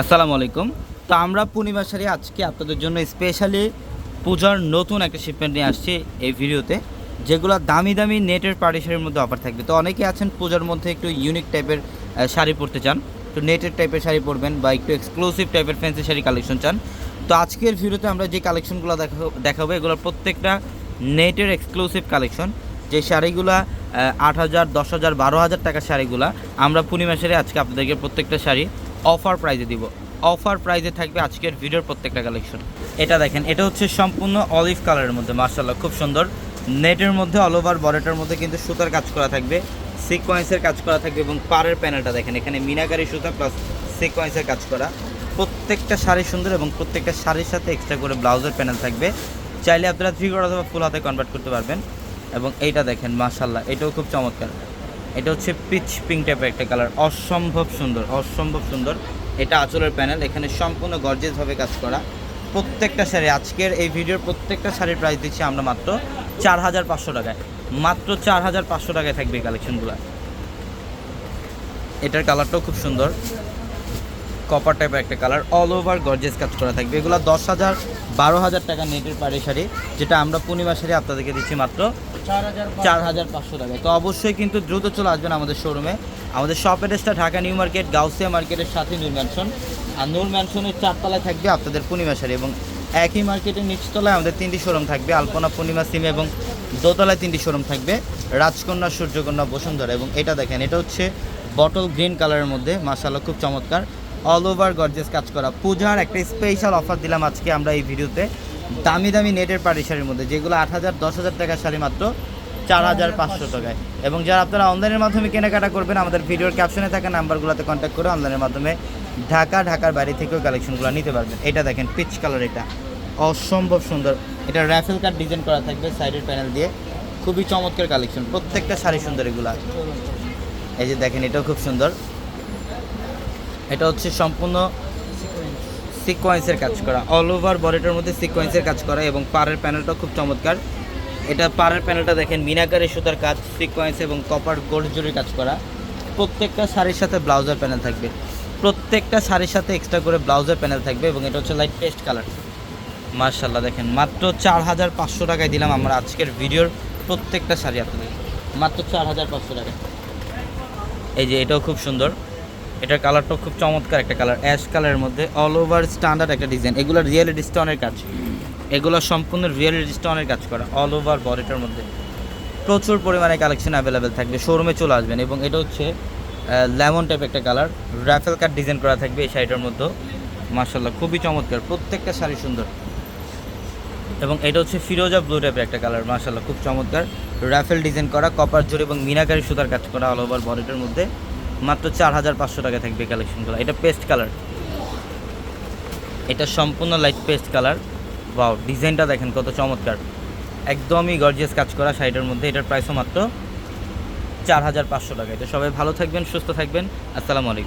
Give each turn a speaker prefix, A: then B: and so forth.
A: আসসালামু আলাইকুম। তো আমরা পূর্ণিমা শাড়ি আজকে আপনাদের জন্য স্পেশালি পূজার নতুন একটা শিপমেন্ট নিয়ে আসছি এই ভিডিওতে, যেগুলো দামি দামি নেটের পার্টি শাড়ির মধ্যে অফার থাকবে। তো অনেকে আছেন পূজার মধ্যে একটু ইউনিক টাইপের শাড়ি পরতে চান, তো নেটের টাইপের শাড়ি পরবেন বা একটু এক্সক্লুসিভ টাইপের ফ্যান্সি শাড়ি কালেকশন চান। তো আজকের ভিডিওতে আমরা যে কালেকশনগুলো দেখাবো দেখাবো, এগুলোর প্রত্যেকটা নেটের এক্সক্লুসিভ কালেকশন যে শাড়িগুলা আট হাজার, দশ হাজার, বারো হাজার টাকার শাড়িগুলা, আমরা পূর্ণিমা শাড়ি আজকে আপনাদেরকে প্রত্যেকটা শাড়ি অফার প্রাইজে দিব। অফার প্রাইজে থাকবে আজকের ভিডিওর প্রত্যেকটা কালেকশন। এটা দেখেন, এটা হচ্ছে সম্পূর্ণ অলিভ কালারের মধ্যে মার্শাল্লাহ খুব সুন্দর। নেটের মধ্যে অল ওভার বডিটার মধ্যে কিন্তু সুতার কাজ করা থাকবে সিকোয়েন্সের কাজ করা থাকবে এবং পাড়ের প্যানেলটা দেখেন, এখানে মিনাকারি সুতা প্লাস সিকোয়েন্সের কাজ করা। প্রত্যেকটা শাড়ি সুন্দর এবং প্রত্যেকটা শাড়ির সাথে এক্সট্রা করে ব্লাউজের প্যানেল থাকবে। চাইলে আপনারা থ্রি করা অথবা ফুল হাতে কনভার্ট করতে পারবেন। এবং এইটা দেখেন মাশাল্লাহ এটাও খুব চমৎকার। এটা হচ্ছে পিচ পিঙ্ক টাইপের একটা কালার। অসম্ভব সুন্দর অসম্ভব সুন্দর। এটা আঁচলের প্যানেল, এখানে সম্পূর্ণ গর্জেসভাবে কাজ করা। প্রত্যেকটা শাড়ি, আজকের এই ভিডিওর প্রত্যেকটা শাড়ির প্রাইস দিচ্ছি আমরা মাত্র চার হাজার পাঁচশো টাকায়। মাত্র চার হাজার পাঁচশো টাকায় থাকবে এই কালেকশনগুলো এটার কালারটাও খুব সুন্দর। কপার টাইপের একটা কালার অল ওভার গর্জেস কাজ করা থাকবে। এগুলো দশ হাজার, বারো হাজার টাকা নেটের পাড়ি শাড়ি, যেটা আমরা পূর্ণিমা শাড়ি আপনাদেরকে দিচ্ছি মাত্র চার হাজার পাঁচশো টাকায় তো অবশ্যই কিন্তু দ্রুত চলে আসবেন আমাদের শোরুমে আমাদের শপ অ্যাড্রেসটা ঢাকা নিউ মার্কেট, গাউসিয়া মার্কেটের সাথে নূর ম্যানশন আর নূর ম্যানশনের চারতলায় থাকবে আপনাদের পূর্ণিমা শাড়ি এবং একই মার্কেটের নিচতলায় আমাদের তিনটি শোরুম থাকবে। আলপনা, পূর্ণিমা, সিমে এবং দোতলায় তিনটি শোরুম থাকবে। রাজকন্যা, সূর্যকন্যা, বসুন্ধরা এবং এটা দেখেন, এটা হচ্ছে বটল গ্রিন কালারের মধ্যে মাসাল্লাহ খুব চমৎকার। অল ওভার গর্জেস কাজ করা। পূজার একটা স্পেশাল অফার দিলাম আজকে আমরা এই ভিডিওতে। দামি দামি নেটের পাড়ি শাড়ির মধ্যে, যেগুলো আট হাজার, দশ হাজার টাকার শাড়ি মাত্র, চার হাজার পাঁচশো টাকায়। এবং যারা আপনারা অনলাইনের মাধ্যমে কেনাকাটা করবেন, আমাদের ভিডিওর ক্যাপশনে থাকা নাম্বারগুলোতে কন্ট্যাক্ট করে অনলাইনের মাধ্যমে ঢাকা, ঢাকার বাইরে থেকেও কালেকশনগুলো নিতে পারবেন। এটা দেখেন পিচ কালার এটা। অসম্ভব সুন্দর। এটা র্যাফেল কাট ডিজাইন করা থাকবে সাইডের প্যানেল দিয়ে। খুবই চমৎকার কালেকশন প্রত্যেকটা শাড়ি সুন্দর এগুলা। এই যে দেখেন, এটাও খুব সুন্দর। এটা হচ্ছে সম্পূর্ণ সিকোয়েন্সের কাজ করা। অল ওভার বডিটার মধ্যে সিকোয়েন্সের কাজ করা এবং পাড়ের প্যানেলটা খুব চমৎকার। এটা পাড়ের প্যানেলটা দেখেন, মিনাকারি সুতার কাজ সিকোয়েন্স এবং কপার গোল্ড জুড়ির কাজ করা। প্রত্যেকটা শাড়ির সাথে ব্লাউজের প্যানেল থাকবে। প্রত্যেকটা শাড়ির সাথে এক্সট্রা করে ব্লাউজের প্যানেল থাকবে এবং এটা হচ্ছে লাইট পেস্ট কালার মার্শাল্লাহ দেখেন, মাত্র চার হাজার পাঁচশো টাকায় দিলাম আমরা আজকের ভিডিওর প্রত্যেকটা শাড়ি আপনাদের। মাত্র চার হাজার পাঁচশো টাকায়। এই যে এটাও খুব সুন্দর। এটার কালারটাও খুব চমৎকার একটা কালার, অ্যাশ কালারের মধ্যে অল ওভার স্ট্যান্ডার্ড একটা ডিজাইন এগুলো রিয়েলিটি স্টোনের কাজ। এগুলো সম্পূর্ণ রিয়েলিটি স্টোনের কাজ করা অল ওভার বডিটার মধ্যে। প্রচুর পরিমাণে কালেকশন অ্যাভেলেবেল থাকবে শোরুমে চলে আসবেন এবং এটা হচ্ছে লেমন টাইপ একটা কালার র্যাফেল কাট ডিজাইন করা থাকবে এই শাড়িটার মধ্যে। মার্শাল্লাহ খুবই চমৎকার, প্রত্যেকটা শাড়ি সুন্দর। এবং এটা হচ্ছে ফিরোজা ব্লু টাইপের একটা কালার মার্শাল্লাহ খুব চমৎকার। র্যাফেল ডিজাইন করা কপার জোর এবং মিনাকারি সুতার কাজ করা অল ওভার বডিটার মধ্যে। মাত্র চার হাজার পাঁচশো টাকা থাকবে কালেকশনগুলো এটা পেস্ট কালার এটা সম্পূর্ণ লাইট পেস্ট কালার বাও ডিজাইনটা দেখেন কত চমৎকার। একদমই গর্জিয়াস কাজ করা শাড়িটার মধ্যে। এটার প্রাইসও মাত্র চার হাজার পাঁচশো টাকা। এটা সবাই ভালো থাকবেন, সুস্থ থাকবেন। আসসালামু আলাইকুম।